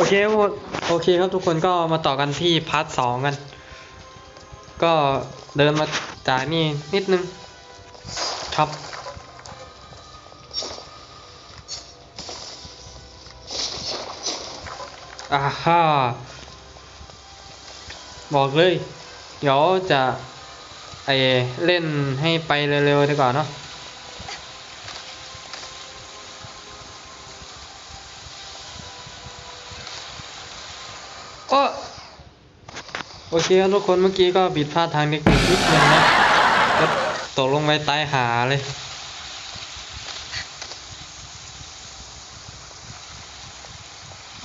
โอเคโอเคครับทุกคนก็มาต่อกันที่พาร์ทสองกัน ก็เดินมาจากนี่นิดนึง ครับ อ่าฮ่าบอกเลย เดี๋ยวจะไอเล่นให้ไปเร็วๆดีกว่าเนาะ โอ้ โอเคครับทุกคนเมื่อกี้ก็ผิดพลาดทางเทคนิคนิดนึงนะก็ตกลงไปตายหาเลย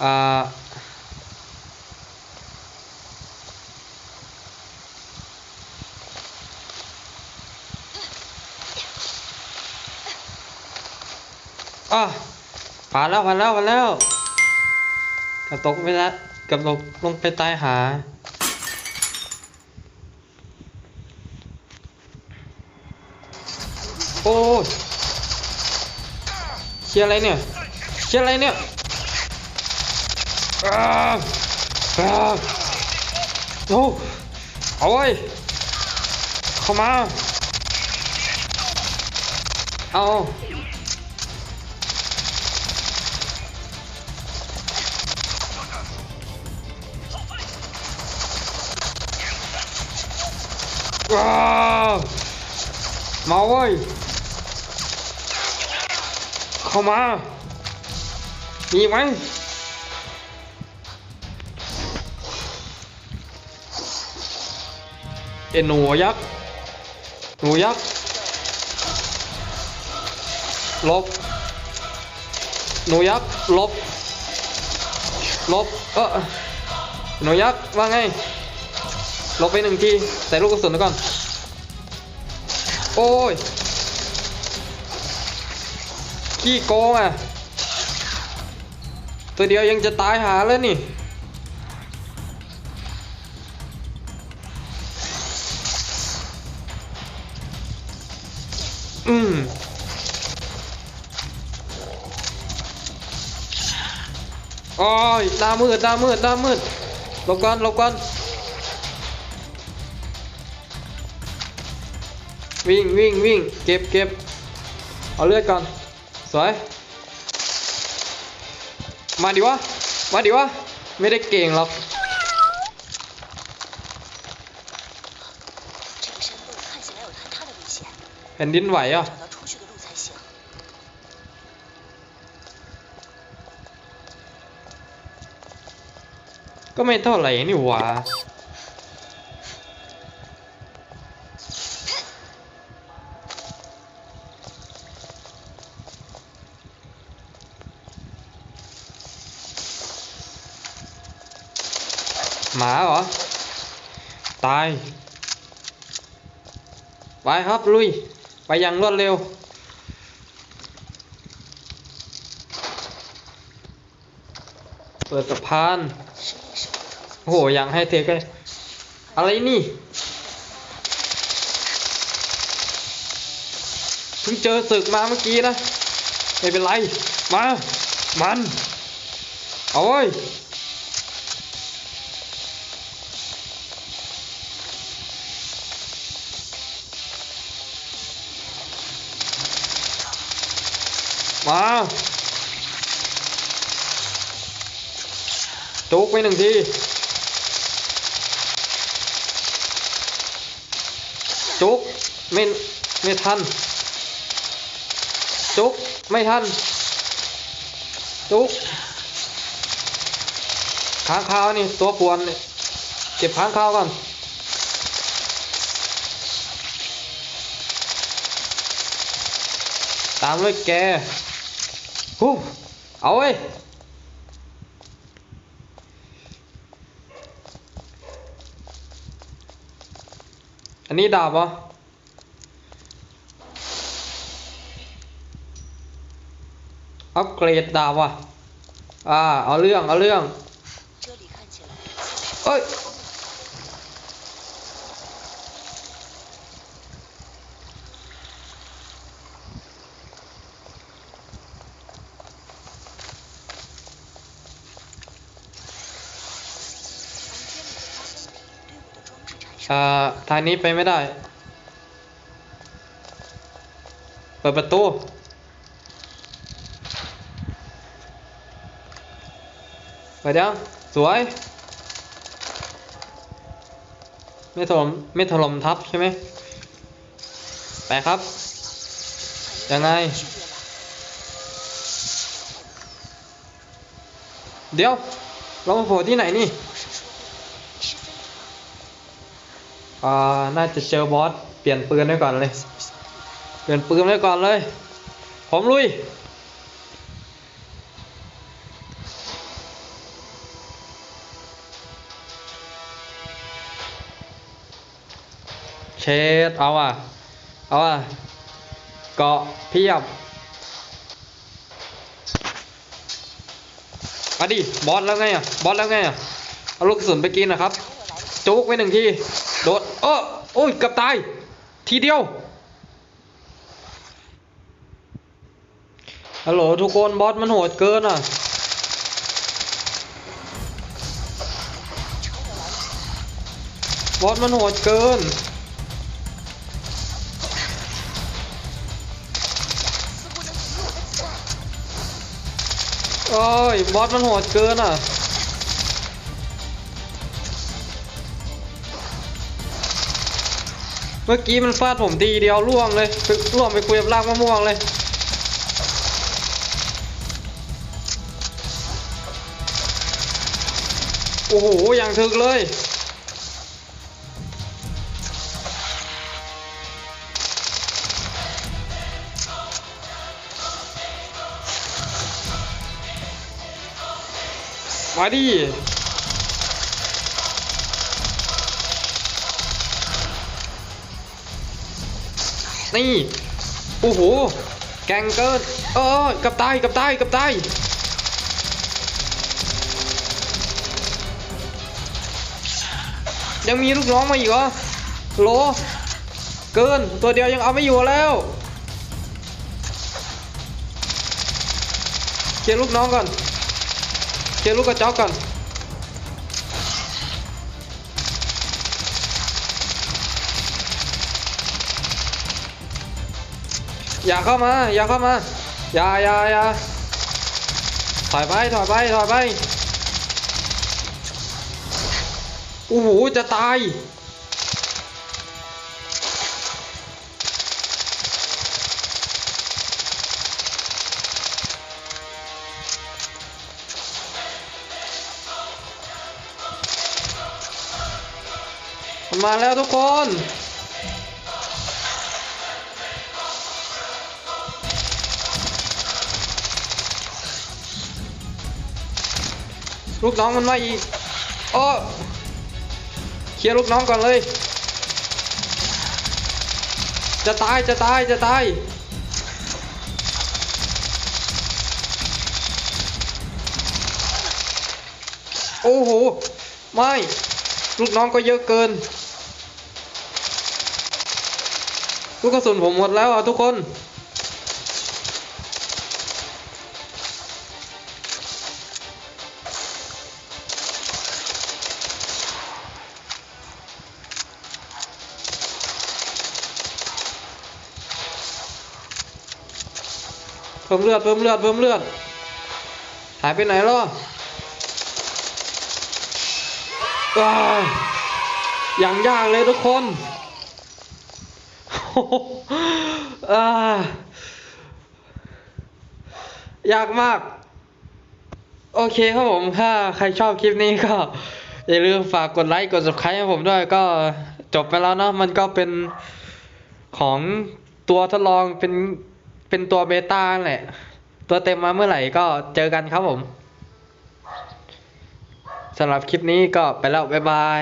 อ่าอะผ่านแล้วผ่านแล้วผ่านแล้วกับตกไปแล้วกับลงลงไปตายหา โอ้เชียอะไรเนี่ยเชียอะไรเนี่ยอ้าวอ้าวโอ้เอาไว้เข้ามา เอาว้าวมาเว้ย เข้ามา มีไหมเอ็นหนูยักษ์ หนูยักษ์ ลบ หนูยักษ์ ลบ ลบ เออหนูยักษ์ ว่าไงหลบไปหนึ่งที ใส่ลูกกระสุนก่อน โอ้ย ขี้โกงอะ ตัวเดียวยังจะตายหาแล้วนี่อืมโอ้ยตามืดตามืดตามืดหลบก่อนหลบก่อนวิ่งวิ่งวิ่งเก็บเก็บเอาเลือดก่อน วย มาดิวะ มาดิวะ ไม่ได้เก่งหรอกแผ่นดินไหวอะก็ไม่เท่าไหร่นี่หว่า มาเหรอ ตาย ไปครับลุย ไปอย่างรวดเร็ว เปิดสะพาน โอ้โหยังให้เทกันอะไรนี่เพิ่งเจอศึกมาเมื่อกี้นะ ไม่เป็นไร มา มันเอาไว้ มาจุกไปหนึ่งทีจุกไม่ไม่ทันจุกไม่ทันจุกค้างคาวนี่ตัวปวนเก็บค้างคาวก่อนตามด้วยแก ปุ๊เอาไว้อันนี้ดาบอะอัพเกรดดาบอะอ่า เอาเรื่อง เอาเรื่อง เอ้ย ทางนี้ไปไม่ได้ เปิดประตูไปิดยัสวย ไม่ถล่มไม่ถล่มทับใช่ไหม ไปครับ ยังไง เดี๋ยว เรามาโผล่ที่ไหนนี่่าน่าจะเจอบอสเปลี่ยนปืนไว้ก่อนเลย เปลี่ยนปืนไว้ก่อนเลย ผมลุยเชดเอาอะ เอาอะ เกาะเพียบมาดิบอสแล้วไงอะ บอสแล้วไงอะ เอาลูกกระสุนไปกินนะครับ จุกไว้หนึ่งที โดดเออโอ้ยกับตาย ทีเดียว ฮัลโหลทุกคนบอสมันโหดเกินอะ บอสมันโหดเกินโอ้ยบอสมันโหดเกินอะ เมื่อกี้มันฟาดผมทีเดียวล่วงเลยไปล่วงไปคุยกับรากมะม่วงเลย โอ้โหอย่างถึกเลยมาดิ นี่โอ้โหแกงเกินเออกับตายกับตายกับตายยังมีลูกน้องมาอีกเหรอโหลเกินตัวเดียวยังเอาไม่อยู่แล้วเคลียลูกน้องก่อนเคลียลูกกระจอกก่อน อย่าเข้ามา อย่าเข้ามา อย่าอย่าอย่าถอยไป ถอยไป ถอยไป โอ้โห จะตายมันมาแล้วทุกคน ลูกน้องมันมาอีกโอ้เคลียร์ลูกน้องก่อนเลย จะตายจะตายจะตายโอ้โห ไม่ ลูกน้องก็เยอะเกิน ลูกกระสุนผมหมดแล้วอะทุกคน พิ่มเลือดเพิ่มเลือดเพิ่มเลือดหายไปไหนล่ะยอย่างยากเลยทุกคนยากมาก โอเคครับผมถ้าใครชอบคลิปนี้ก็ อย่าลืมฝากกดไลค์กด subscribe ให้ผมด้วยก็จบไปแล้วเนะ มันก็เป็นของตัวทดลองเป็น เป็นตัวเบต้าแหละ ตัวเต็มมาเมื่อไหร่ก็เจอกันครับผมสำหรับคลิปนี้ก็ไปแล้ว บ๊ายบาย